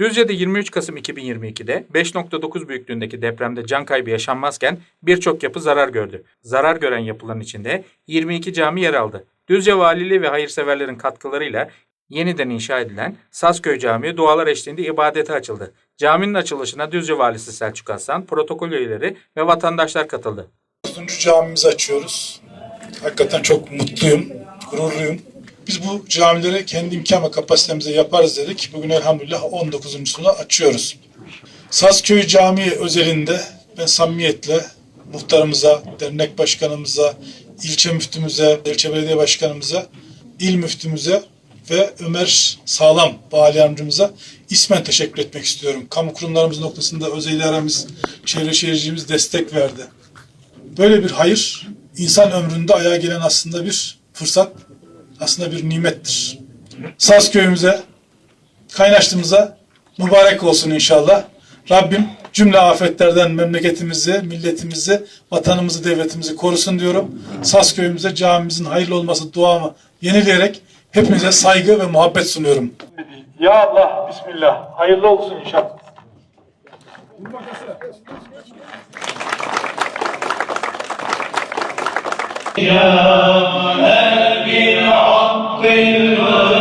Düzce'de 23 Kasım 2022'de 5.9 büyüklüğündeki depremde can kaybı yaşanmazken birçok yapı zarar gördü. Zarar gören yapıların içinde 22 cami yer aldı. Düzce Valiliği ve hayırseverlerin katkılarıyla yeniden inşa edilen Sazköy Camii dualar eşliğinde ibadete açıldı. Caminin açılışına Düzce Valisi Selçuk Aslan, protokol üyeleri ve vatandaşlar katıldı. 9. camimizi açıyoruz. Hakikaten çok mutluyum, gururluyum. Biz bu camileri kendi imkan ve kapasitemize yaparız dedik. Bugün elhamdülillah 19.sunu açıyoruz. Sazköy Camii özelinde ben samimiyetle muhtarımıza, dernek başkanımıza, ilçe müftümüze, ilçe belediye başkanımıza, il müftümüze ve Ömer Sağlam vali yardımcımıza ismen teşekkür etmek istiyorum. Kamu kurumlarımız noktasında özel idaremiz, çevre şehirciliğimiz destek verdi. Böyle bir hayır insan ömründe ayağa gelen aslında bir fırsat, aslında bir nimettir. Saz köyümüze, kaynaştığımıza mübarek olsun inşallah. Rabbim cümle afetlerden memleketimizi, milletimizi, vatanımızı, devletimizi korusun diyorum. Saz köyümüze camimizin hayırlı olması duamı yenileyerek hepinize saygı ve muhabbet sunuyorum. Ya Allah, Bismillah. Hayırlı olsun inşallah. يا Amen.